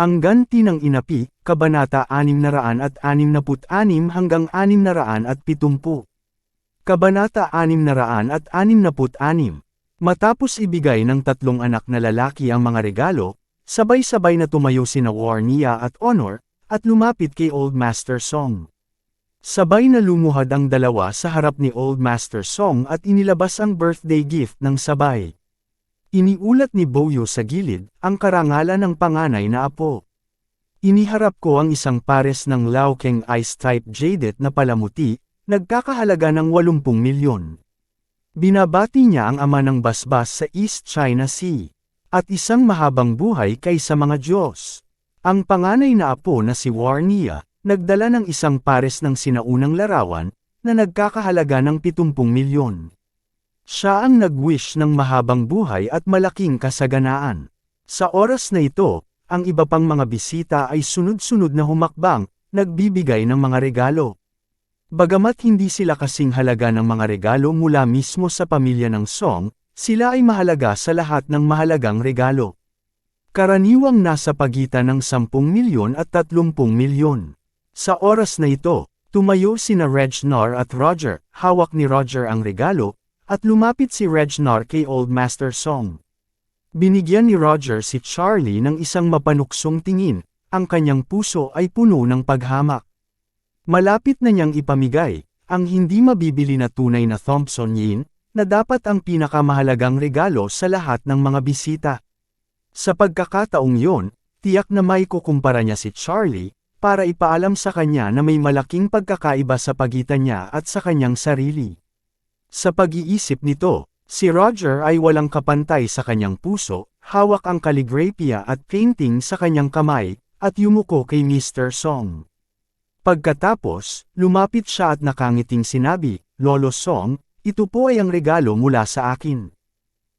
Ang ganti ng inapi, Kabanata 666 hanggang 670. Kabanata 666 Matapos ibigay ng tatlong anak na lalaki ang mga regalo, sabay-sabay na tumayo sina Warnia at Honor, at lumapit kay Old Master Song. Sabay na lumuhad ang dalawa sa harap ni Old Master Song at inilabas ang birthday gift ng sabay. Iniulat ni Boyo sa gilid, ang karangalan ng panganay na apo. Iniharap ko ang isang pares ng Laokeng Ice-type jaded na palamuti, nagkakahalaga ng 80 milyon. Binabati niya ang ama ng basbas sa East China Sea, at isang mahabang buhay kaysa mga Diyos. Ang panganay na apo na si Warnia, nagdala ng isang pares ng sinaunang larawan, na nagkakahalaga ng 70 milyon. Siya ang nag-wish ng mahabang buhay at malaking kasaganaan. Sa oras na ito, ang iba pang mga bisita ay sunod-sunod na humakbang, nagbibigay ng mga regalo. Bagamat hindi sila kasing halaga ng mga regalo mula mismo sa pamilya ng Song, sila ay mahalaga sa lahat ng mahalagang regalo. Karaniwang nasa pagitan ng 10 milyon at 30 milyon. Sa oras na ito, tumayo sina Regnar at Roger, hawak ni Roger ang regalo, at lumapit si Regnar kay Old Master Song. Binigyan ni Roger si Charlie ng isang mapanuksong tingin, ang kanyang puso ay puno ng paghamak. Malapit na niyang ipamigay, ang hindi mabibili na tunay na Thompson Yin, na dapat ang pinakamahalagang regalo sa lahat ng mga bisita. Sa pagkakataong yon, tiyak na may kukumpara niya si Charlie, para ipaalam sa kanya na may malaking pagkakaiba sa pagitan niya at sa kanyang sarili. Sa pag-iisip nito, si Roger ay walang kapantay sa kanyang puso, hawak ang kaligrapia at painting sa kanyang kamay, at yumuko kay Mr. Song. Pagkatapos, lumapit siya at nakangiting sinabi, Lolo Song, ito po ay ang regalo mula sa akin.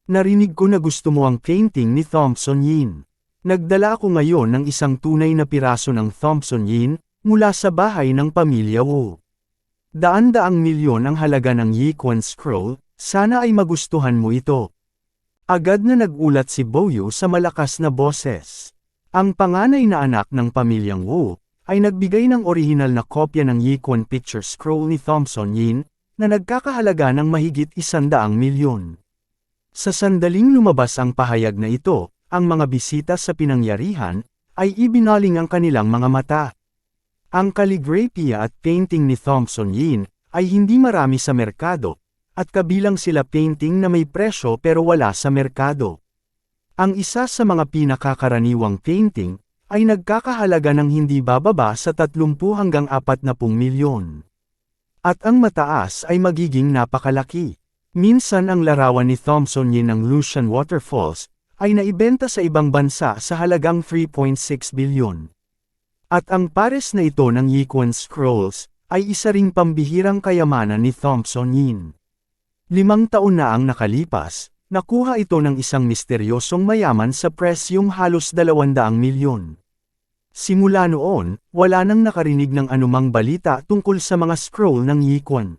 Narinig ko na gusto mo ang painting ni Thompson Yin. Nagdala ako ngayon ng isang tunay na piraso ng Thompson Yin, mula sa bahay ng pamilya Wu. Daan-daang milyon ang halaga ng Yiquan Scroll, sana ay magustuhan mo ito. Agad na nagulat si Boyo sa malakas na boses. Ang panganay na anak ng pamilyang Wu, ay nagbigay ng orihinal na kopya ng Yiquan picture scroll ni Thompson Yin, na nagkakahalaga ng mahigit isandaang milyon. Sa sandaling lumabas ang pahayag na ito, ang mga bisita sa pinangyarihan, ay ibinaling ang kanilang mga mata. Ang calligraphy at painting ni Thompson Yin, ay hindi marami sa merkado, at kabilang sila painting na may presyo pero wala sa merkado. Ang isa sa mga pinakakaraniwang painting, ay nagkakahalaga ng hindi bababa sa 30 hanggang 40 milyon. At ang mataas ay magiging napakalaki. Minsan ang larawan ni Thompson Yin ng Lucian Waterfalls, ay naibenta sa ibang bansa sa halagang 3.6 bilyon. At ang pares na ito ng Yiquan Scrolls, ay isa ring pambihirang kayamanan ni Thompson Yin. Limang taon na ang nakalipas, nakuha ito ng isang misteryosong mayaman sa presyong halos 200 milyon. Simula noon, wala nang nakarinig ng anumang balita tungkol sa mga scroll ng Yiquan.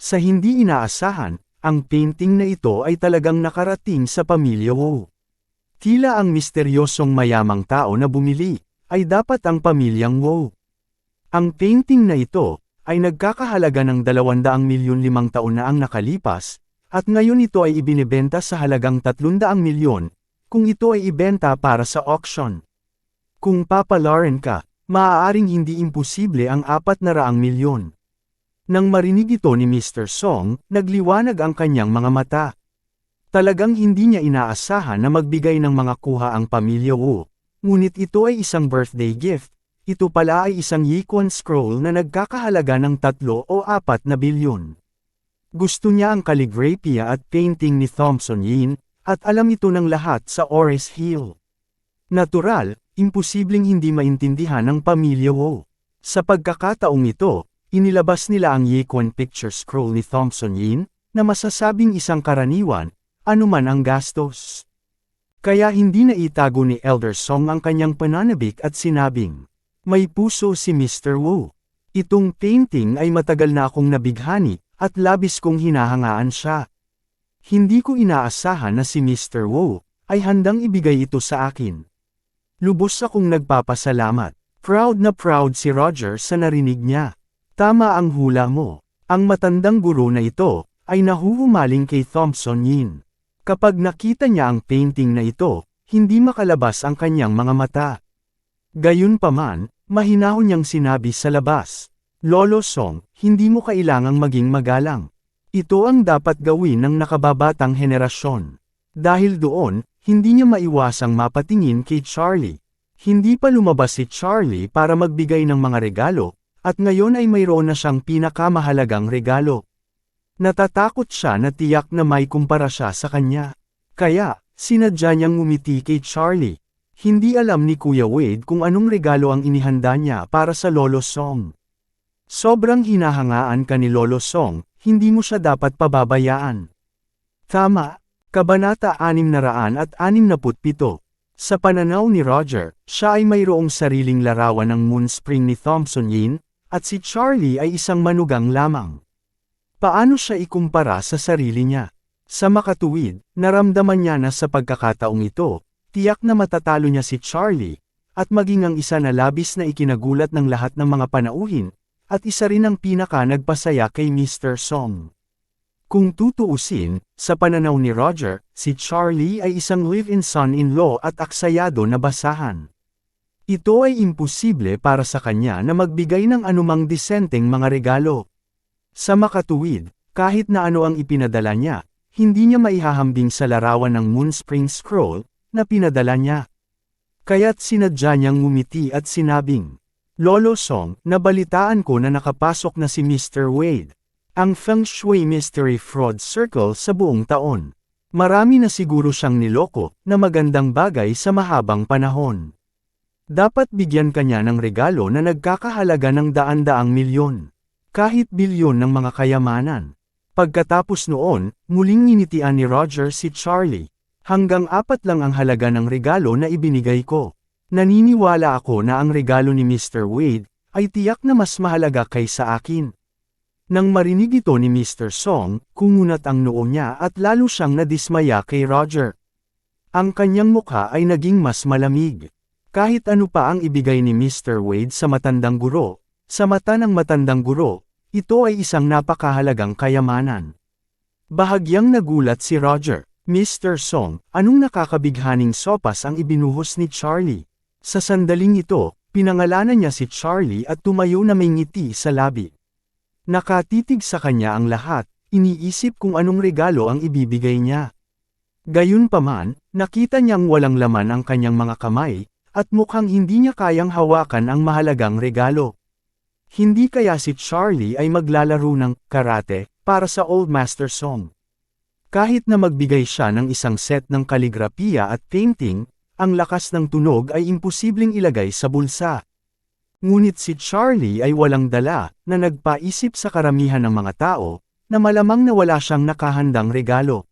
Sa hindi inaasahan, ang painting na ito ay talagang nakarating sa pamilya Wu. Tila ang misteryosong mayamang tao na bumili, ay dapat ang pamilyang Wu. Ang painting na ito, ay nagkakahalaga ng 200 milyon limang taon na ang nakalipas, at ngayon ito ay ibinebenta sa halagang 300 milyon, kung ito ay ibenta para sa auction. Kung papalaran ka, maaaring hindi imposible ang 400 milyon. Nang marinig ito ni Mr. Song, nagliwanag ang kanyang mga mata. Talagang hindi niya inaasahan na magbigay ng mga kuha ang pamilya Wu, ngunit ito ay isang birthday gift, ito pala ay isang Yiquan scroll na nagkakahalaga ng 3 o 4 na bilyon. Gusto niya ang calligraphy at painting ni Thompson Yin, at alam ito ng lahat sa Ores Hill. Natural, imposibleng hindi maintindihan ng pamilya Wu. Sa pagkakataong ito, inilabas nila ang Yekwon picture scroll ni Thompson Yin, na masasabing isang karaniwan, anuman ang gastos. Kaya hindi na itago ni Elder Song ang kanyang pananabik at sinabing, May puso si Mr. Wu. Itong painting ay matagal na akong nabighani, at labis kong hinahangaan siya. Hindi ko inaasahan na si Mr. Wu, ay handang ibigay ito sa akin. Lubos akong nagpapasalamat. Proud na proud si Roger sa narinig niya. Tama ang hula mo. Ang matandang guro na ito, ay nahuhumaling kay Thompson Yin. Kapag nakita niya ang painting na ito, hindi makalabas ang kanyang mga mata. Gayunpaman, mahinahon niyang sinabi sa labas. Lolo Song, hindi mo kailangang maging magalang. Ito ang dapat gawin ng nakababatang henerasyon. Dahil doon, hindi niya maiwasang mapatingin kay Charlie. Hindi pa lumabas si Charlie para magbigay ng mga regalo, at ngayon ay mayroon na siyang pinakamahalagang regalo. Natatakot siya na tiyak na may kumpara siya sa kanya. Kaya, sinadya niyang ngumiti kay Charlie. Hindi alam ni Kuya Wade kung anong regalo ang inihanda niya para sa Lolo Song. Sobrang hinahangaan ka ni Lolo Song, hindi mo siya dapat pababayaan. Tama, Kabanata 667 Sa pananaw ni Roger, siya ay mayroong sariling larawan ng Moonspring ni Thompson Yin, at si Charlie ay isang manugang lamang. Paano siya ikumpara sa sarili niya? Sa makatuwid, naramdaman niya na sa pagkakataong ito, tiyak na matatalo niya si Charlie, at maging ang isa na labis na ikinagulat ng lahat ng mga panauhin, at isa rin ang pinaka nagpasaya kay Mr. Song. Kung tutuusin, sa pananaw ni Roger, si Charlie ay isang live-in son-in-law at aksayado na basahan. Ito ay imposible para sa kanya na magbigay ng anumang disenteng mga regalo. Sa makatuwid, kahit na ano ang ipinadala niya, hindi niya maihahambing sa larawan ng Moonspring Scroll, na pinadala niya. Kaya't sinadya niyang ngumiti at sinabing, Lolo Song, nabalitaan ko na nakapasok na si Mr. Wade. Ang Feng Shui Mystery Fraud Circle sa buong taon. Marami na siguro siyang niloko, na magandang bagay sa mahabang panahon. Dapat bigyan kanya ng regalo na nagkakahalaga ng daan-daang milyon. Kahit bilyon ng mga kayamanan. Pagkatapos noon, muling ninitian ni Roger si Charlie. Hanggang apat lang ang halaga ng regalo na ibinigay ko. Naniniwala ako na ang regalo ni Mr. Wade ay tiyak na mas mahalaga kaysa akin. Nang marinig ito ni Mr. Song, kumunat ang noo niya at lalo siyang nadismaya kay Roger. Ang kanyang mukha ay naging mas malamig. Kahit ano pa ang ibigay ni Mr. Wade sa matandang guro, sa mata ng matandang guro, ito ay isang napakahalagang kayamanan. Bahagyang nagulat si Roger. Mr. Song, anong nakakabighaning sopas ang ibinuhos ni Charlie? Sa sandaling ito, pinangalanan niya si Charlie at tumayo na may ngiti sa labi. Nakatitig sa kanya ang lahat, iniisip kung anong regalo ang ibibigay niya. Gayunpaman, nakita niyang walang laman ang kanyang mga kamay, at mukhang hindi niya kayang hawakan ang mahalagang regalo. Hindi kaya si Charlie ay maglalaro ng karate para sa Old Master Song. Kahit na magbigay siya ng isang set ng kaligrapiya at painting, ang lakas ng tunog ay imposibleng ilagay sa bulsa. Ngunit si Charlie ay walang dala, na nagpaisip sa karamihan ng mga tao, na malamang na wala siyang nakahandang regalo.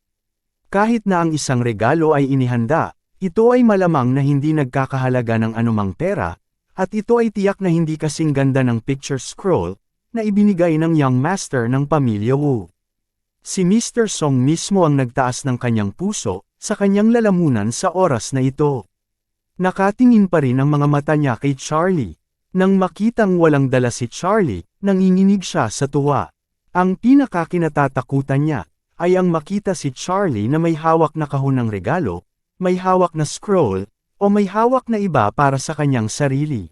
Kahit na ang isang regalo ay inihanda, ito ay malamang na hindi nagkakahalaga ng anumang pera, at ito ay tiyak na hindi kasing ganda ng picture scroll, na ibinigay ng young master ng pamilya Wu. Si Mr. Song mismo ang nagtaas ng kanyang puso, sa kanyang lalamunan sa oras na ito. Nakatingin pa rin ang mga mata niya kay Charlie. Nang makitang walang dala si Charlie, nanginginig siya sa tuwa. Ang pinakakinatatakutan niya, ay ang makita si Charlie na may hawak na kahon ng regalo, may hawak na scroll, o may hawak na iba para sa kanyang sarili.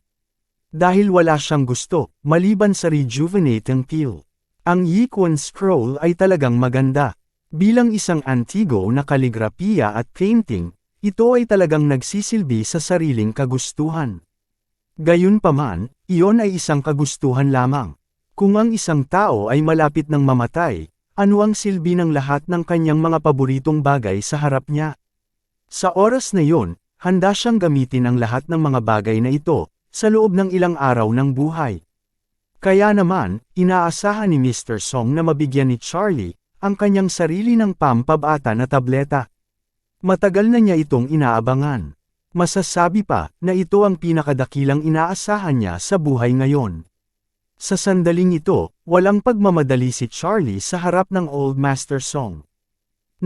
Dahil wala siyang gusto, maliban sa rejuvenating peel. Ang Yikwon scroll ay talagang maganda. Bilang isang antigo na kaligrapiya at painting, ito ay talagang nagsisilbi sa sariling kagustuhan. Gayunpaman, iyon ay isang kagustuhan lamang. Kung ang isang tao ay malapit ng mamatay, ano ang silbi ng lahat ng kanyang mga paboritong bagay sa harap niya? Sa oras na yon, handa siyang gamitin ang lahat ng mga bagay na ito, sa loob ng ilang araw ng buhay. Kaya naman, inaasahan ni Mr. Song na mabigyan ni Charlie, ang kanyang sarili ng pampabata na tableta. Matagal na niya itong inaabangan. Masasabi pa, na ito ang pinakadakilang inaasahan niya sa buhay ngayon. Sa sandaling ito, walang pagmamadali si Charlie sa harap ng Old Master Song.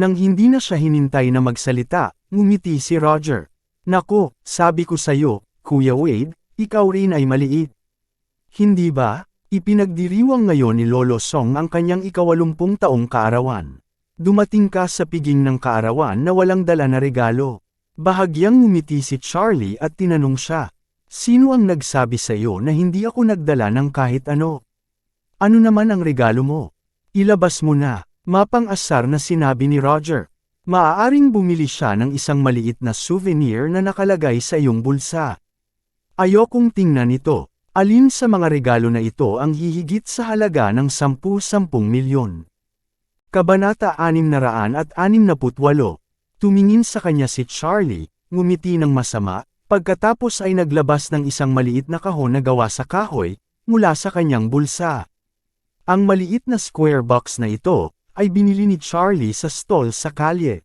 Nang hindi na siya hinintay na magsalita, ngumiti si Roger. Nako, sabi ko sa'yo, Kuya Wade, ikaw rin ay maliit. Hindi ba? Ipinagdiriwang ngayon ni Lolo Song ang kanyang ikawalumpung taong kaarawan. Dumating ka sa piging ng kaarawan na walang dala na regalo. Bahagyang ngumiti si Charlie at tinanong siya, Sino ang nagsabi sa iyo na hindi ako nagdala ng kahit ano? Ano naman ang regalo mo? Ilabas mo na, mapang-asar na sinabi ni Roger. Maaaring bumili siya ng isang maliit na souvenir na nakalagay sa iyong bulsa. Ayokong tingnan ito. Alin sa mga regalo na ito ang hihigit sa halaga ng 10-10 milyon? Kabanata 668, tumingin sa kanya si Charlie, ngumiti ng masama, pagkatapos ay naglabas ng isang maliit na kahon na gawa sa kahoy, mula sa kanyang bulsa. Ang maliit na square box na ito, ay binili ni Charlie sa stall sa kalye.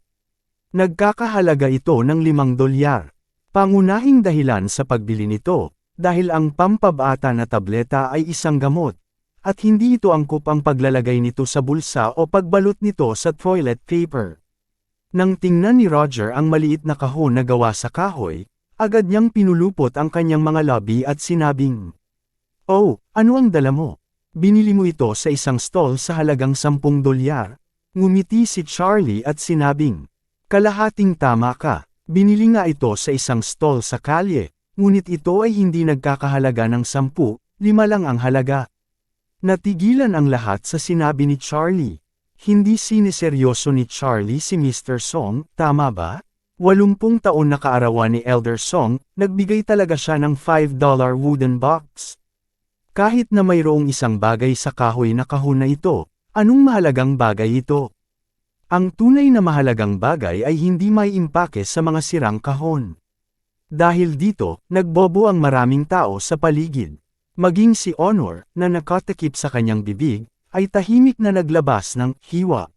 Nagkakahalaga ito ng limang dolyar. Pangunahing dahilan sa pagbili nito, dahil ang pampabata na tableta ay isang gamot, at hindi ito angkop ang paglalagay nito sa bulsa o pagbalot nito sa toilet paper. Nang tingnan ni Roger ang maliit na kahon na gawa sa kahoy, agad niyang pinulupot ang kanyang mga labi at sinabing, Oh, ano ang dala mo? Binili mo ito sa isang stall sa halagang 10 dolyar. Ngumiti si Charlie at sinabing, Kalahating tama ka, binili nga ito sa isang stall sa kalye, ngunit ito ay hindi nagkakahalaga ng 10, lima lang ang halaga. Natigilan ang lahat sa sinabi ni Charlie. Hindi siniseryoso ni Charlie si Mr. Song, tama ba? Walumpung taon na kaarawan ni Elder Song, nagbigay talaga siya ng $5 wooden box. Kahit na mayroong isang bagay sa kahoy na kahon na ito, anong mahalagang bagay ito? Ang tunay na mahalagang bagay ay hindi may impake sa mga sirang kahon. Dahil dito, nagbobo ang maraming tao sa paligid. Maging si Honor, na nakatakip sa kanyang bibig, ay tahimik na naglabas ng hiwa.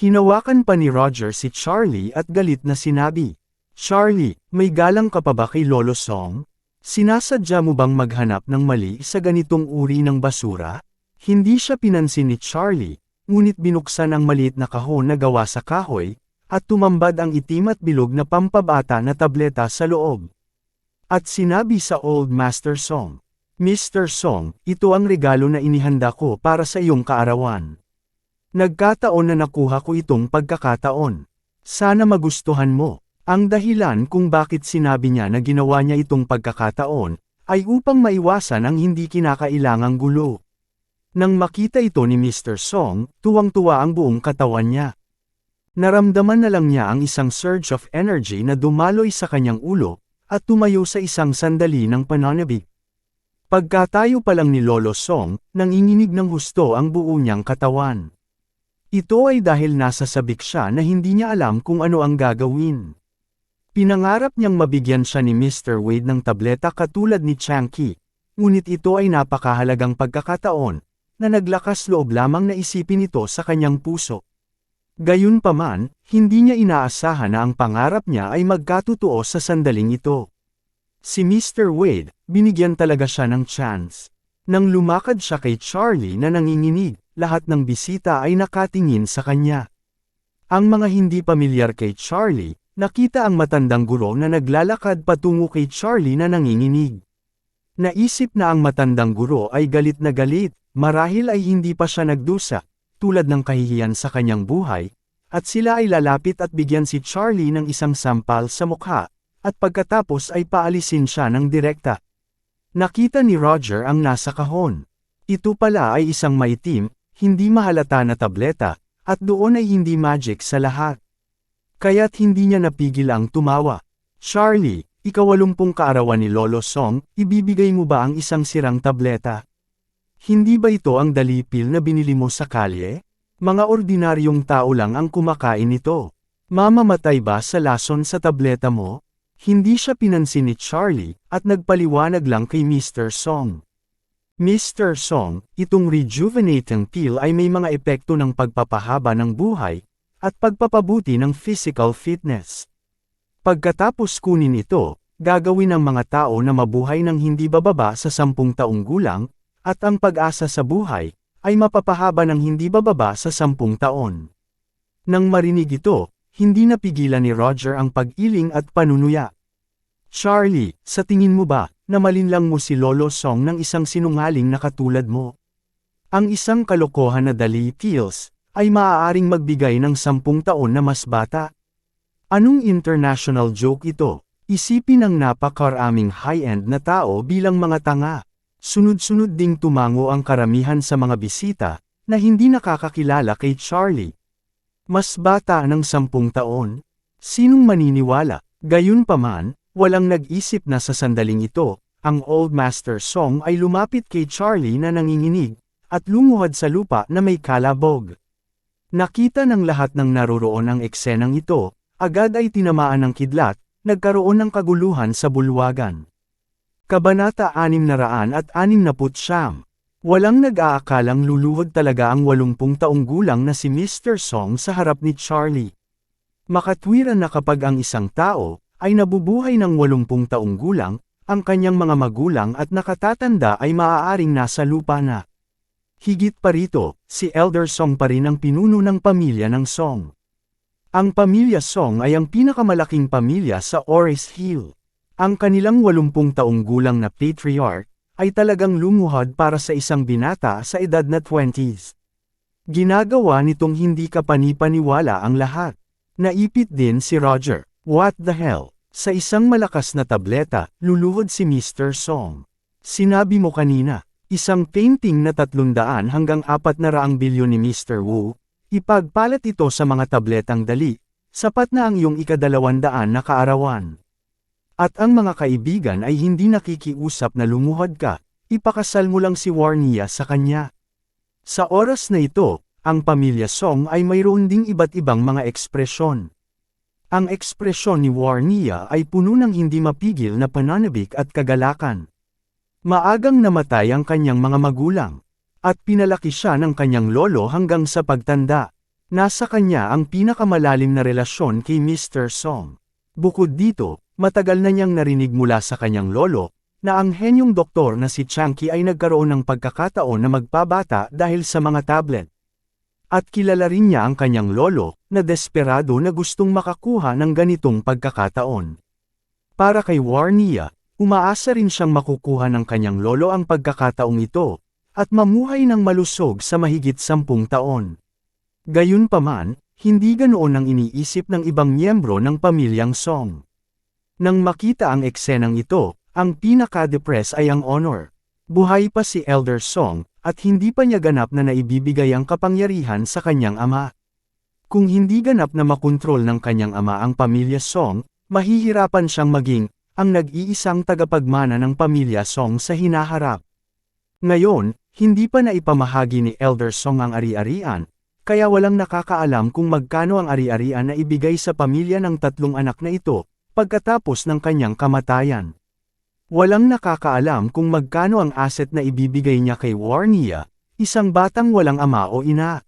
Hinawakan pa ni Roger si Charlie at galit na sinabi, Charlie, may galang ka pa ba kay Lolo Song? Sinasadya mo bang maghanap ng mali sa ganitong uri ng basura? Hindi siya pinansin ni Charlie, ngunit binuksan ang maliit na kahon na gawa sa kahoy, at tumambad ang itim at bilog na pampabata na tableta sa loob. At sinabi sa Old Master Song, Mr. Song, ito ang regalo na inihanda ko para sa iyong kaarawan. Nagkataon na nakuha ko itong pagkakataon. Sana magustuhan mo. Ang dahilan kung bakit sinabi niya na ginawa niya itong pagkakataon, ay upang maiwasan ang hindi kinakailangang gulo. Nang makita ito ni Mr. Song, tuwang-tuwa ang buong katawan niya. Naramdaman na lang niya ang isang surge of energy na dumaloy sa kanyang ulo, at tumayo sa isang sandali ng pananabik. Pagkatayo pa lang ni Lolo Song, nanginginig ng husto ang buo niyang katawan. Ito ay dahil nasa sabik siya na hindi niya alam kung ano ang gagawin. Pinangarap niyang mabigyan siya ni Mr. Wade ng tableta katulad ni Changki, ngunit ito ay napakahalagang pagkakataon, na naglakas loob lamang na isipin ito sa kanyang puso. Gayunpaman, hindi niya inaasahan na ang pangarap niya ay magkatotoo sa sandaling ito. Si Mr. Wade, binigyan talaga siya ng chance. Nang lumakad siya kay Charlie na nanginginig, lahat ng bisita ay nakatingin sa kanya. Ang mga hindi pamilyar kay Charlie, Nakita ang matandang guro na naglalakad patungo kay Charlie na nanginginig. Naisip na ang matandang guro ay galit na galit, marahil ay hindi pa siya nagdusa, tulad ng kahihiyan sa kanyang buhay, at sila ay lalapit at bigyan si Charlie ng isang sampal sa mukha, at pagkatapos ay paalisin siya ng direkta. Nakita ni Roger ang nasa kahon. Ito pala ay isang maitim, hindi mahalata na tableta, at doon ay hindi magic sa lahat. Kaya't hindi niya napigil ang tumawa. Charlie, ikawalumpung kaarawan ni Lolo Song, ibibigay mo ba ang isang sirang tableta? Hindi ba ito ang dalipil na binili mo sa kalye? Mga ordinaryong tao lang ang kumakain nito. Mamamatay ba sa lason sa tableta mo? Hindi siya pinansin ni Charlie, at nagpaliwanag lang kay Mr. Song. Mr. Song, itong rejuvenating pill ay may mga epekto ng pagpapahaba ng buhay, at pagpapabuti ng physical fitness. Pagkatapos kunin ito, gagawin ng mga tao na mabuhay ng hindi bababa sa sampung taong gulang, at ang pag-asa sa buhay, ay mapapahaba ng hindi bababa sa sampung taon. Nang marinig ito, hindi napigilan ni Roger ang pag-iling at panunuya. Charlie, sa tingin mo ba, na malinlang mo si Lolo Song ng isang sinungaling na katulad mo? Ang isang kalokohan na dali pills, ay maaaring magbigay ng sampung taon na mas bata. Anong international joke ito? Isipin ng napakaraming high-end na tao bilang mga tanga. Sunod-sunod ding tumango ang karamihan sa mga bisita, na hindi nakakakilala kay Charlie. Mas bata ng sampung taon. Sinong maniniwala? Gayunpaman, walang nag-isip na sa sandaling ito, ang Old Master Song ay lumapit kay Charlie na nanginginig, at lumuhad sa lupa na may kalabog. Nakita ng lahat ng naroroon ang eksenang ito, agad ay tinamaan ng kidlat, nagkaroon ng kaguluhan sa bulwagan. Kabanata 669 Walang nag-aakalang luluhod talaga ang 80 taong gulang na si Mr. Song sa harap ni Charlie. Makatwiran na kapag ang isang tao ay nabubuhay ng 80 taong gulang, ang kanyang mga magulang at nakatatanda ay maaaring nasa lupa na. Higit pa rito, si Elder Song pa rin ang pinuno ng pamilya ng Song. Ang pamilya Song ay ang pinakamalaking pamilya sa Oris Hill. Ang kanilang 80 taong gulang na patriarch, ay talagang lumuhad para sa isang binata sa edad na 20s. Ginagawa nitong hindi kapanipaniwala ang lahat. Naipit din si Roger. What the hell? Sa isang malakas na tableta, luluhod si Mr. Song. Sinabi mo kanina, isang painting na 300 hanggang 400 bilyon ni Mr. Wu, ipagpalat ito sa mga tabletang dali, sapat na ang iyong ikadalawandaan na kaarawan. At ang mga kaibigan ay hindi nakikiusap na lumuhad ka, ipakasal mo lang si Warnia sa kanya. Sa oras na ito, ang pamilya Song ay mayroon ding iba't ibang mga ekspresyon. Ang ekspresyon ni Warnia ay puno ng hindi mapigil na pananabik at kagalakan. Maagang namatay ang kanyang mga magulang, at pinalaki siya ng kanyang lolo hanggang sa pagtanda. Nasa kanya ang pinakamalalim na relasyon kay Mr. Song. Bukod dito, Matagal na niyang narinig mula sa kanyang lolo, na ang henyong doktor na si Chunky ay nagkaroon ng pagkakataon na magpabata dahil sa mga tablet. At kilala rin niya ang kanyang lolo, na desperado na gustong makakuha ng ganitong pagkakataon. Para kay Warnia, umaasa rin siyang makukuha ng kanyang lolo ang pagkakataong ito, at mamuhay ng malusog sa mahigit sampung taon. Gayunpaman, hindi ganoon ang iniisip ng ibang miyembro ng pamilyang Song. Nang makita ang eksenang ito, ang pinaka-depress ay ang honor. Buhay pa si Elder Song, at hindi pa niya ganap na naibibigay ang kapangyarihan sa kanyang ama. Kung hindi ganap na makontrol ng kanyang ama ang pamilya Song, mahihirapan siyang maging, ang nag-iisang tagapagmana ng pamilya Song sa hinaharap. Ngayon, hindi pa na ipamahagi ni Elder Song ang ari-arian, kaya walang nakakaalam kung magkano ang ari-arian na ibigay sa pamilya ng tatlong anak na ito, pagkatapos ng kanyang kamatayan. Walang nakakaalam kung magkano ang asset na ibibigay niya kay Warnia, isang batang walang ama o ina.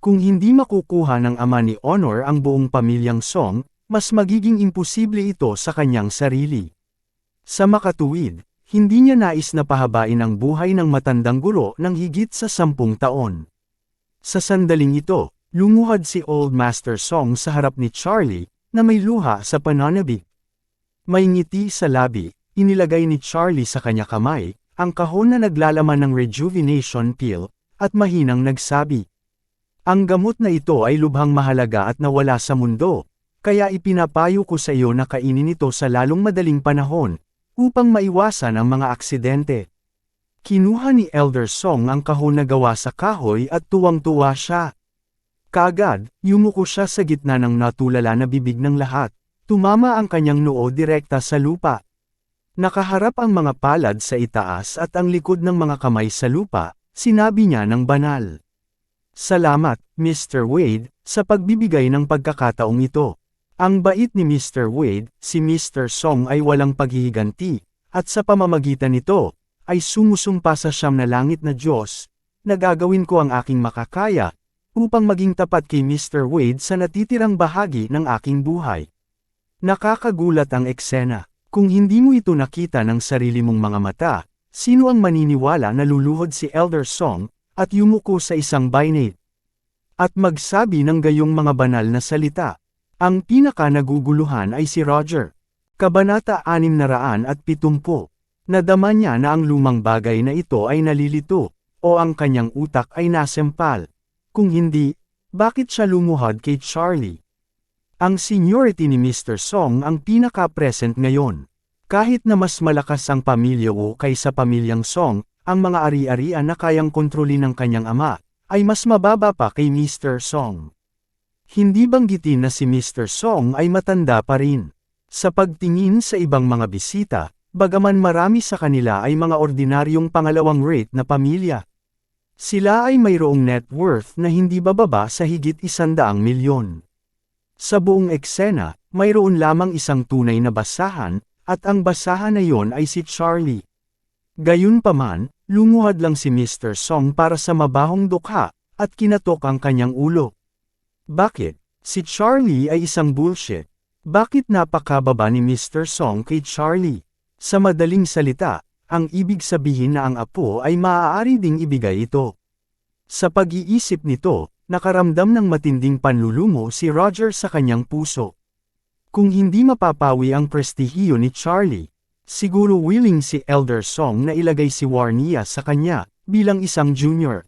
Kung hindi makukuha ng ama ni Honor ang buong pamilyang Song, mas magiging imposible ito sa kanyang sarili. Sa makatuwid, hindi niya nais na pahabain ang buhay ng matandang guro ng higit sa sampung taon. Sa sandaling ito, lumuhad si Old Master Song sa harap ni Charlie, na may luha sa pananabik. May ngiti sa labi, inilagay ni Charlie sa kanya kamay, ang kahon na naglalaman ng rejuvenation pill, at mahinang nagsabi. Ang gamot na ito ay lubhang mahalaga at nawala sa mundo, kaya ipinapayo ko sa iyo na kainin ito sa lalong madaling panahon, upang maiwasan ang mga aksidente. Kinuha ni Elder Song ang kahon na gawa sa kahoy at tuwang-tuwa siya. Kagad, yumuko siya sa gitna ng natulala na bibig ng lahat. Tumama ang kanyang noo direkta sa lupa. Nakaharap ang mga palad sa itaas at ang likod ng mga kamay sa lupa, sinabi niya ng banal. Salamat, Mr. Wade, sa pagbibigay ng pagkakataong ito. Ang bait ni Mr. Wade, si Mr. Song ay walang paghihiganti, at sa pamamagitan nito, ay sumusumpa sa siyam na langit na Diyos, na gagawin ko ang aking makakaya, upang maging tapat kay Mr. Wade sa natitirang bahagi ng aking buhay. Nakakagulat ang eksena. Kung hindi mo ito nakita ng sarili mong mga mata, sino ang maniniwala na luluhod si Elder Song, at yumuko sa isang binate? At magsabi ng gayong mga banal na salita. Ang pinaka naguguluhan ay si Roger. Kabanata 670. Nadama niya na ang lumang bagay na ito ay nalilito, o ang kanyang utak ay nasempal. Kung hindi, bakit siya lumuhod kay Charlie? Ang seniority ni Mr. Song ang pinaka-present ngayon. Kahit na mas malakas ang pamilya Wu kaysa pamilyang Song, ang mga ari-arian na kayang kontrolin ng kanyang ama, ay mas mababa pa kay Mr. Song. Hindi banggitin na si Mr. Song ay matanda pa rin. Sa pagtingin sa ibang mga bisita, bagaman marami sa kanila ay mga ordinaryong pangalawang rate na pamilya. Sila ay mayroong net worth na hindi bababa sa higit isandaang milyon. Sa buong eksena, mayroon lamang isang tunay na basahan, at ang basahan na yon ay si Charlie. Gayunpaman, lumuhad lang si Mr. Song para sa mabahong dukha, at kinatok ang kanyang ulo. Bakit? Si Charlie ay isang bullshit. Bakit napakababa ni Mr. Song kay Charlie? Sa madaling salita, ang ibig sabihin na ang apo ay maaari ding ibigay ito. Sa pag-iisip nito, nakaramdam ng matinding panlulumo si Roger sa kanyang puso. Kung hindi mapapawi ang prestihiyo ni Charlie, siguro willing si Elder Song na ilagay si Warnia sa kanya, bilang isang junior.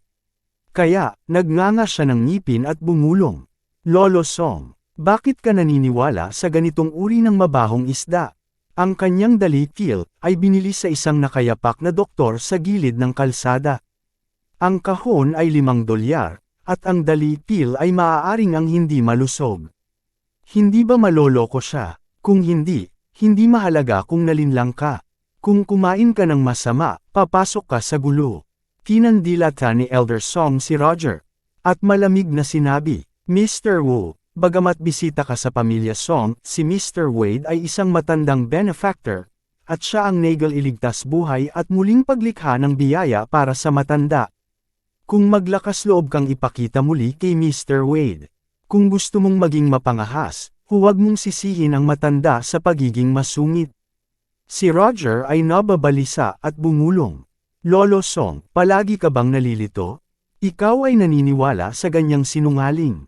Kaya, nagnganga siya ng ngipin at bumulong. Lolo Song, bakit ka naniniwala sa ganitong uri ng mabahong isda? Ang kanyang dalikil ay binili sa isang nakayapak na doktor sa gilid ng kalsada. Ang kahon ay limang dolyar, at ang dalipil ay maaaring ang hindi malusog. Hindi ba maloloko siya? Kung hindi, hindi mahalaga kung nalinlang ka. Kung kumain ka ng masama, papasok ka sa gulo. Kinandilata ni Elder Song si Roger. At malamig na sinabi, Mr. Wu, bagamat bisita ka sa pamilya Song, si Mr. Wade ay isang matandang benefactor, at siya ang nagal iligtas buhay at muling paglikha ng biyaya para sa matanda. Kung maglakas loob kang ipakita muli kay Mr. Wade. Kung gusto mong maging mapangahas, huwag mong sisihin ang matanda sa pagiging masungit. Si Roger ay nababalisa at bumulong. Lolo Song, palagi ka bang nalilito? Ikaw ay naniniwala sa ganyang sinungaling.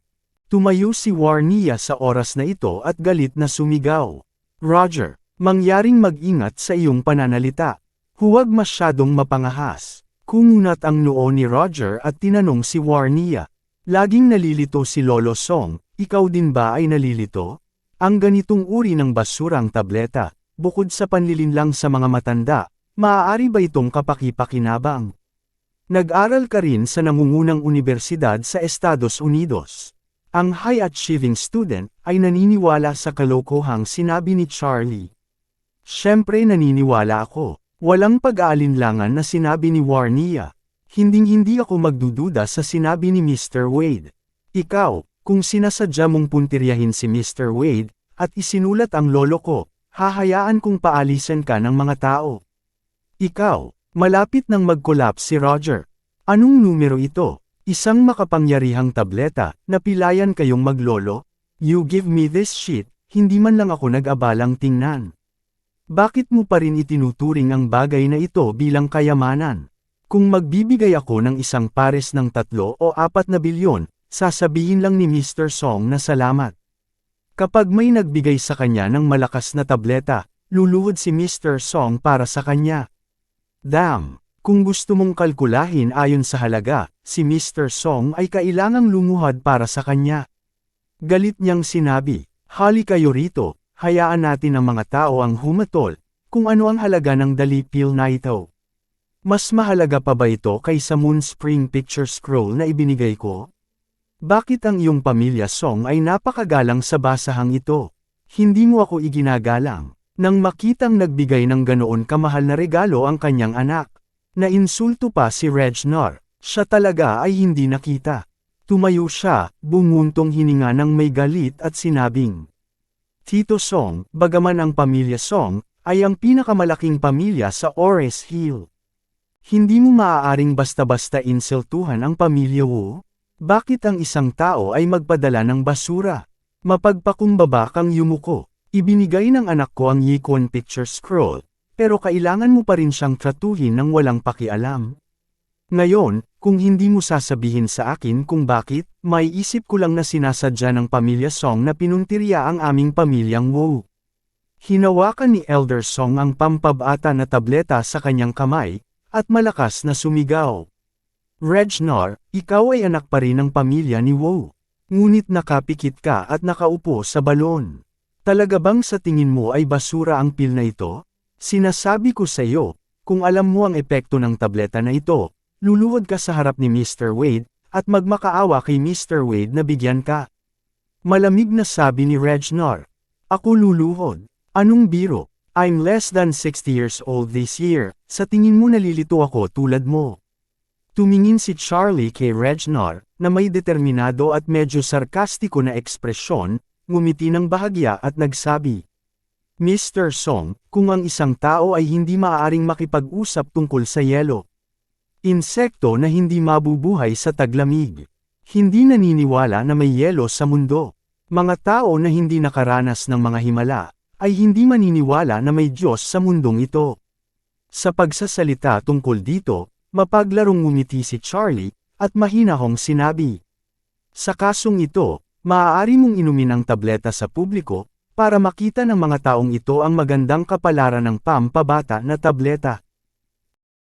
Tumayo si Warnia sa oras na ito at galit na sumigaw. Roger, mangyaring mag-ingat sa iyong pananalita. Huwag masyadong mapangahas. Kumunat ang noo ni Roger at tinanong si Warnia. Laging nalilito si Lolo Song, ikaw din ba ay nalilito? Ang ganitong uri ng basurang tableta, bukod sa panlilinlang sa mga matanda, maaari ba itong kapakipakinabang? Nag-aral ka rin sa nangungunang universidad sa Estados Unidos. Ang high-achieving student ay naniniwala sa kalokohang sinabi ni Charlie. Siyempre naniniwala ako. Walang pag-aalinlangan na sinabi ni Warnia. Hinding-hindi ako magdududa sa sinabi ni Mr. Wade. Ikaw, kung sinasadya mong puntiryahin si Mr. Wade, at isinulat ang lolo ko, hahayaan kong paalisan ka ng mga tao. Ikaw, malapit nang mag-collapse si Roger. Anong numero ito? Isang makapangyarihang tableta, na pilayan kayong maglolo? You give me this shit, hindi man lang ako nag-abalang tingnan. Bakit mo pa rin itinuturing ang bagay na ito bilang kayamanan? Kung magbibigay ako ng isang pares ng tatlo o apat na bilyon, sasabihin lang ni Mr. Song na salamat. Kapag may nagbigay sa kanya ng malakas na tableta, luluhod si Mr. Song para sa kanya. Damn! Kung gusto mong kalkulahin ayon sa halaga, si Mr. Song ay kailangang lumuhad para sa kanya. Galit niyang sinabi, Hali kayo rito, hayaan natin ang mga tao ang humatol, kung ano ang halaga ng dalipil na ito. Mas mahalaga pa ba ito kaysa Moon Spring Picture Scroll na ibinigay ko? Bakit ang iyong pamilya Song ay napakagalang sa basahang ito? Hindi mo ako iginagalang. Nang makitang nagbigay ng ganoon kamahal na regalo ang kanyang anak. Nainsulto pa si Regnor. Siya talaga ay hindi nakita. Tumayo siya, bumuntong hininga ng may galit at sinabing, Tito Song, bagaman ang pamilya Song, ay ang pinakamalaking pamilya sa Ores Hill. Hindi mo maaaring basta-basta insultuhan ang pamilya Wu? Bakit ang isang tao ay magpadala ng basura? Mapagpakumbaba kang yumuko. Ibinigay ng anak ko ang Yikon picture scroll, pero kailangan mo pa rin siyang tratuhin ng walang pakialam. Ngayon, kung hindi mo sasabihin sa akin kung bakit, may isip ko lang na sinasadya ng pamilya Song na pinuntirya ang aming pamilyang Wu. Hinawakan ni Elder Song ang pampabata na tableta sa kanyang kamay, at malakas na sumigaw. Regnar, ikaw ay anak pa rin ng pamilya ni Wu. Ngunit nakapikit ka at nakaupo sa balon. Talaga bang sa tingin mo ay basura ang pil na ito? Sinasabi ko sa iyo, kung alam mo ang epekto ng tableta na ito, luluhod ka sa harap ni Mr. Wade, at magmakaawa kay Mr. Wade na bigyan ka. Malamig na sabi ni Regnar. Ako luluhod. Anong biro? I'm less than 60 years old this year, sa tingin mo nalilito ako tulad mo. Tumingin si Charlie kay Regnar, na may determinado at medyo sarkastiko na ekspresyon, ngumiti ng bahagya at nagsabi. Mr. Song, kung ang isang tao ay hindi maaaring makipag-usap tungkol sa yelo. Insekto na hindi mabubuhay sa taglamig. Hindi naniniwala na may yelo sa mundo. Mga tao na hindi nakaranas ng mga himala, ay hindi maniniwala na may Diyos sa mundong ito. Sa pagsasalita tungkol dito, mapaglarong ngumiti si Charlie, at mahinahong sinabi. Sa kasong ito, maaari mong inumin ang tableta sa publiko, para makita ng mga taong ito ang magandang kapalaran ng pampabata na tableta.